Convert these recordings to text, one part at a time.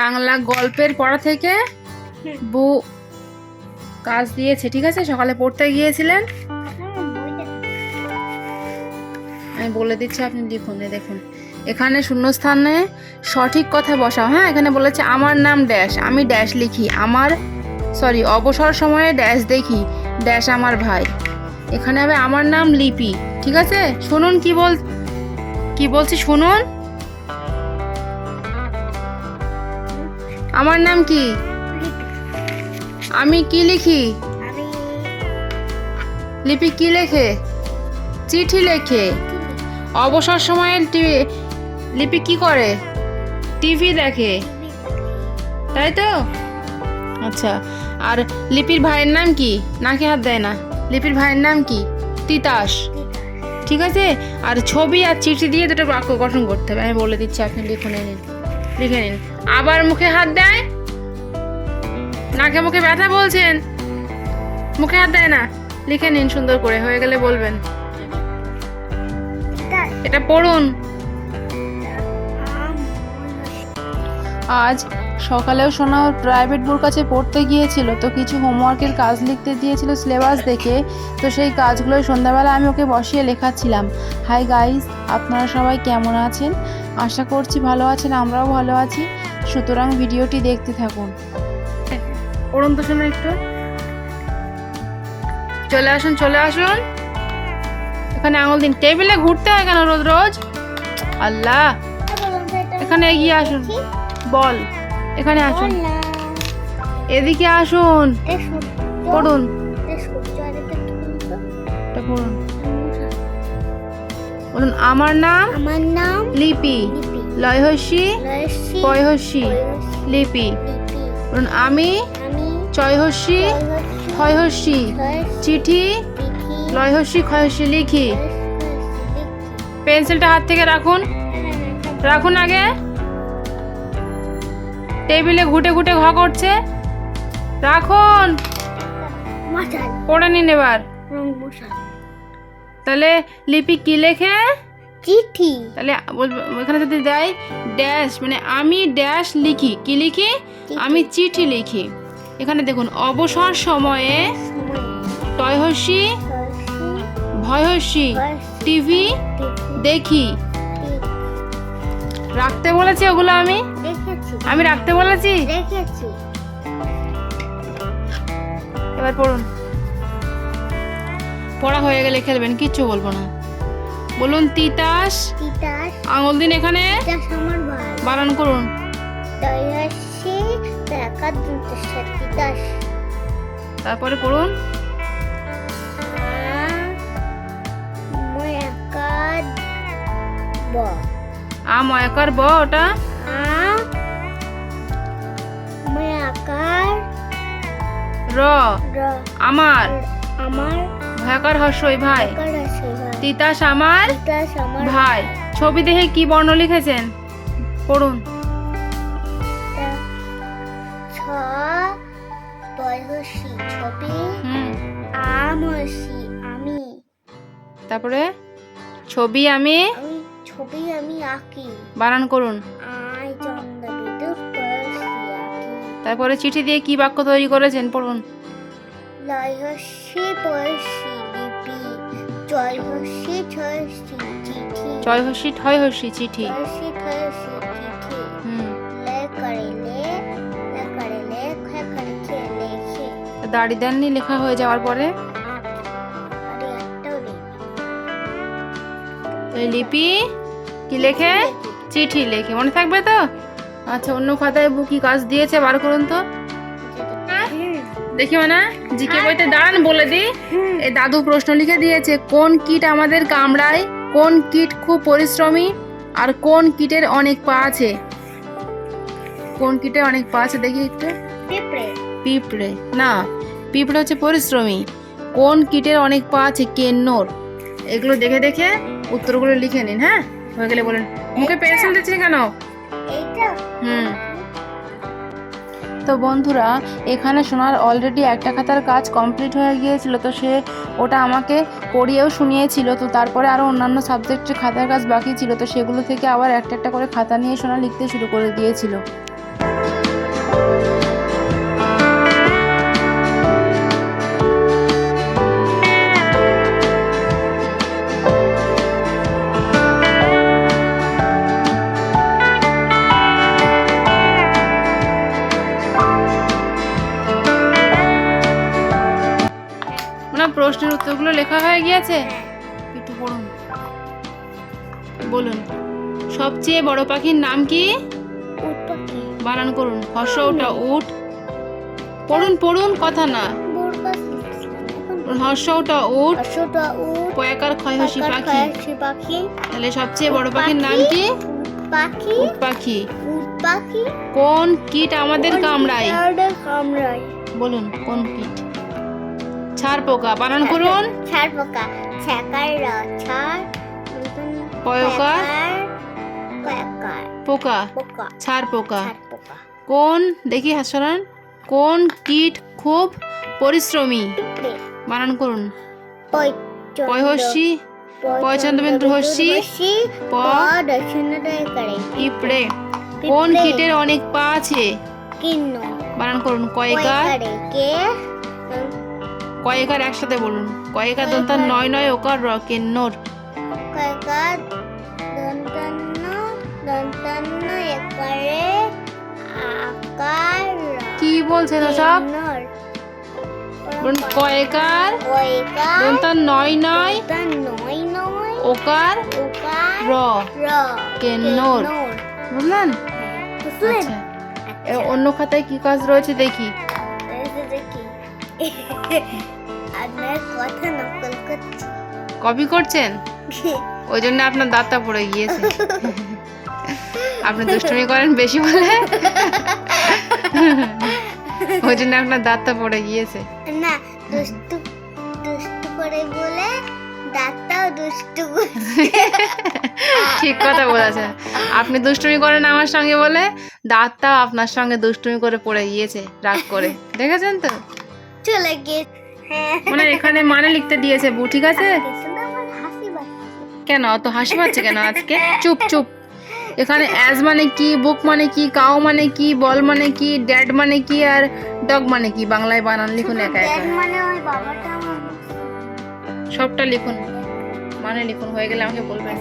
বাংলা গল্পের পড়া থেকে বউ কাজ দিয়েছে ঠিক আছে? সকালে পড়তে গিয়েছিলেন? আমি বলে দিচ্ছি আপনি লিখুন দেখুন। এখানে শূন্যস্থানে সঠিক কথা বসাও। হ্যাঁ এখানে বলেছে আমার নাম ড্যাশ আমি ড্যাশ লিখি। আমার সরি অবসর সময়ে ড্যাশ দেখি। ড্যাশ আমার ভাই। এখানে হবে আমার নাম লিপি। ঠিক আছে? শুনুন কি বল কি বলছি শুনুন। আমার নাম কি? আমি কি লিখি? লিপি কি লেখে? চিঠি লেখে। অবসর সময়ে লিপি কি করে? টিভি দেখে। তাই তো? আচ্ছা আর লিপির ভাইয়ের নাম কি? নাকি হাত দেয় না। লিপির ভাইয়ের নাম কি? তিতাস। ঠিক আছে? আর ছবি আর চিঠি দিয়ে দুটো বাক্য গঠন করতে হবে। আমি বলে দিচ্ছি, আপনি লিখে নিন লিখে নিন। আবার মুখে হাত দেয়? নাকে মুখে ব্যথা বলছেন? মুখে হাত দেয় না। লিখে নিন সুন্দর করে, হয়ে গেলে বলবেন। এটা পড়ুন। আজ সকালেও সোনা ওর প্রাইভেট বোর কাছে পড়তে গিয়েছিল, তো কিছু হোমওয়ার্কের কাজ লিখতে দিয়েছিল সিলেবাস দেখে, তো সেই কাজগুলোই সন্ধ্যাবেলা আমি ওকে বসিয়ে লেখাচ্ছিলাম। হাই গাইস আপনারা সবাই কেমন আছেন? আশা করছি ভালো আছেন আমরাও ভালো আছি। সুতরাং ভিডিওটি দেখতে থাকুন। পড়ুন তো শোনো একটু। চলে আসুন চলে আসুন। এখানে আঙুল দিন। টেবিলে ঘুরতে হয় কেন রোজ রোজ? আল্লাহ। এখানে এগিয়ে আসুন। বল। এখানে আসুন। এদিকে আসুন। পড়ুন। এটা পড়ুন। বলুন আমার নাম? আমার নাম লিপি। লয়সী পয়হস্যি লিপি। বলুন আমি? লয়সী ক্ষয়হস্যি চিঠি? লিপি লয়হস্যি ক্ষয়হস্যি লিখি। পেন্সিলটা হাত থেকে রাখুন। রাখুন আগে। টেবিলে ঘুটে ঘুটে ঘ করছে। রাখুন। পড়ে নিন এবার। রং মশাল। তাহলে লিপি কি লেখে? চিঠি। তাহলে এখানে যদি দেয় ড্যাশ মানে আমি ড্যাশ লিখি। কি লিখি? আমি চিঠি লিখি। এখানে দেখুন অবসর সময়ে টয়হস্যি ভয়হস্যি টিভি দেখি। রাখতে বলেছি ওগুলো আমি? আমি রাখতে বলেছি? এবার পড়ুন। পড়া হয়ে গেলে খেলবেন কিচ্ছু বলব না। বলুন তিতাস তিতাস আঙুল দিন এখানে। বানান করুন। তারপরে পড়ুন। ময়াকার ব। আ ময়াকার ব ওটা? আ ময়াকার র। র। আমার। আমার ভয়াকার হর্ষই ভাই। তিতাস আমার ভাই। ছবি দেখে কি বর্ণ লিখেছেন? পড়ুন। আমি। তারপরে? ছবি আমি ছবি আমি আঁকি। বানান করুন। তারপরে চিঠি দিয়ে কি বাক্য তৈরি করেছেন? পড়ুন। লয়সী লিপি ছয় হস্যি ঠয় হস্যি চিঠি। লেখে দাড়ি দেননি লেখা হয়ে যাওয়ার পরে? লিপি কি লেখে? চিঠি লেখে। মনে থাকবে তো? আচ্ছা অন্য খাতায় কি কাজ দিয়েছে? বার করুন তো। দেখি মানে জিকে বইতে দান বলে দিই এই দাদু প্রশ্ন লিখে দিয়েছে কোন কীট আমাদের কামড়ায়? কোন কীট খুব পরিশ্রমী? আর কোন কীটের অনেক পা আছে? কোন কীটের অনেক পা আছে দেখি একটু। পিঁপড়ে। পিঁপড়ে না পিঁপড়ে হচ্ছে পরিশ্রমী। কোন কীটের অনেক পা আছে? কেন্নর। এগুলো দেখে দেখে উত্তরগুলো লিখে নিন হ্যাঁ? হয়ে গেলে বলেন। মুখে পেন্সিল দিচ্ছি কেন? হুম। তো বন্ধুরা, এখানে সোনার অলরেডি একটা খাতার কাজ কমপ্লিট হয়ে গিয়েছিল, তো সে ওটা আমাকে পড়িয়েও শুনিয়েছিল, তো তারপরে আরও অন্যান্য সাবজেক্টের খাতার কাজ বাকি ছিল, তো সেগুলো থেকে আবার একটা একটা করে খাতা নিয়ে সোনা লিখতে শুরু করে দিয়েছিল। লেখা হয়ে গিয়েছে? একটু পড়ুন। বলুন সবচেয়ে বড় পাখির নাম কি? বানান করুন হর্ষ ওটা উট। পড়ুন পড়ুন কথা না। বুড় পাখি হর্ষ ওটা উট পয়াকার ক্ষয়হসী পাখি। পাখি। তাহলে সবচেয়ে বড় পাখির নাম কি? পাখি। পাখি। পাখি। কোন কীট আমাদের কামড়ায়? কামড়ায়? বলুন কোন কীট? ছাড় পোকা বানান করুন। ছাড় পোকা ছাকার র ছাড় পয়কার। পয়কার পোকা ছাড় পোকা। কোন দেখি হাসরান কোন কীট খুব পরিশ্রমী? বানান করুন। পয়হস্যি পয়চন্দ্রবিন্দু হস্যি, প, পিঁপড়ে কোন কীটের অনেক পা আছে? বানান করুন। কয়েকার কে? কয়েকার একসাথে বলুন। কয়েকার দন্তার নয় নয় ওকার র কেন্নর কয়কার দন্তান্ন দন্তান্ন একারে আকার কি বলছেন সব বলুন কয়েকার দন্তার নয় নয় নয় নয় ওকার র কেন্নর। বুঝলেন? বুঝলেন? আচ্ছা। অন্য খাতায় কি কাজ রয়েছে দেখি। আপনার কথা নকল করছি। কপি করছেন? ওই জন্য আপনার দাঁতটা পড়ে গিয়েছে। আপনি দুষ্টুমি করেন বেশি বলে। ওই জন্য আপনার দাঁতটা পড়ে গিয়েছে। না দুষ্টু দুষ্টু করে বলে দাঁতটাও দুষ্টু ঠিক কথা বলেছেন। আপনি দুষ্টুমি করেন আমার সঙ্গে বলে দাঁতটাও আপনার সঙ্গে দুষ্টুমি করে পড়ে গিয়েছে রাগ করে। দেখেছেন তো? চলে হ্যাঁ মানে এখানে মানে লিখতে দিয়েছে বু ঠিক আছে? কেন? অত হাসি পাচ্ছে কেন আজকে? চুপ চুপ। এখানে অ্যাজ মানে কি বুক মানে কি কাউ মানে কি বল মানে কি ড্যাড মানে কি আর ডগ মানে কি? বাংলায় বানান লিখুন একা একা মানে সবটা লিখুন। মানে লিখুন হয়ে গেলে আমাকে বলবেন।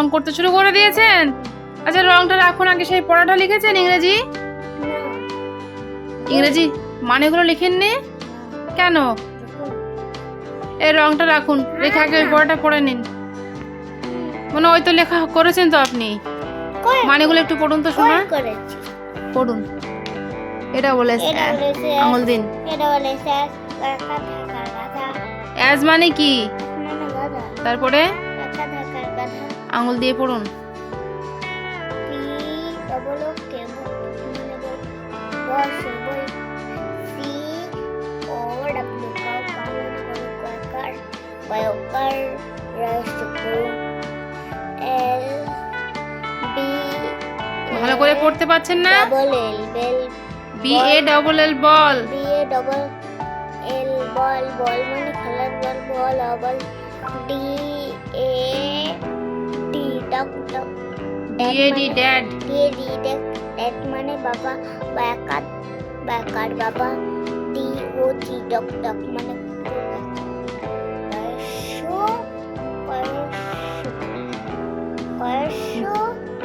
রং করতে শুরু করে দিয়েছেন। আচ্ছা রংটা রাখুন আগে সেই পড়াটা লিখেছেন ইংরেজি? ইংরেজি মানেগুলো লিখেননি? কেন? এই রংটা রাখুন রেখে আগে ওই পড়াটা পড়ে নিন। মানে ওই তো লেখা করেছেন তো আপনি? মানেগুলো একটু পড়ুন তো শোনা। পড়ুন। এটা বলে আঙুল দিন। এ ডাবল এস এস কাকা ধাকা গাধা অ্যাজ মানে কি? না না গাধা তারপরে? আঙুল দিয়ে পড়ুন। বায়োকার এল ভালো করে পড়তে পারছেন না? Double bell B A double L ball B A double L ball ball মানে খেলার ball ball D D A D dad দেখ ড্যাড মানে বাবা বায়াকার বায়াকার বাবা D O T dock dock মানে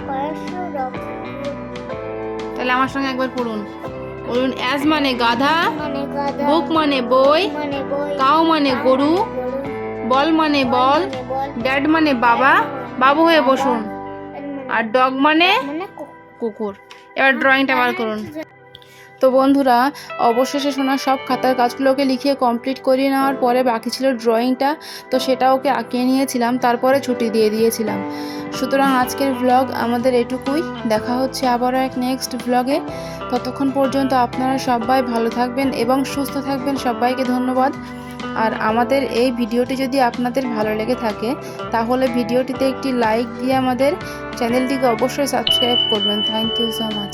কয়েকশো ডক। তাহলে আমার সঙ্গে একবার পড়ুন। বলুন অ্যাজ মানে গাধা মানে বুক মানে বই মানে কাউ মানে গরু গরু বল মানে বল মানে বল ড্যাড মানে বাবা বাবু হয়ে বসুন। আর ডগ মানে মানে কুকুর কুকুর। এবার ড্রয়িংটা বার করুন। তো বন্ধুরা, অবশেষে শোনা সব খাতার কাজগুলোকে লিখিয়ে কমপ্লিট করিয়ে নেওয়ার পরে বাকি ছিল ড্রয়িংটা তো সেটা ওকে আঁকিয়ে নিয়েছিলাম, তারপরে ছুটি দিয়ে দিয়েছিলাম। সুতরাং আজকের ভ্লগ আমাদের এটুকুই। দেখা হচ্ছে আবারও এক নেক্সট ভ্লগে ততক্ষণ পর্যন্ত আপনারা সবাই ভালো থাকবেন এবং সুস্থ থাকবেন। সবাইকে ধন্যবাদ। আর আমাদের এই ভিডিওটি যদি আপনাদের ভালো লেগে থাকে, তাহলে ভিডিওটিতে একটি লাইক দিয়ে আমাদের চ্যানেলটিকে অবশ্যই সাবস্ক্রাইব করবেন। Thank you so much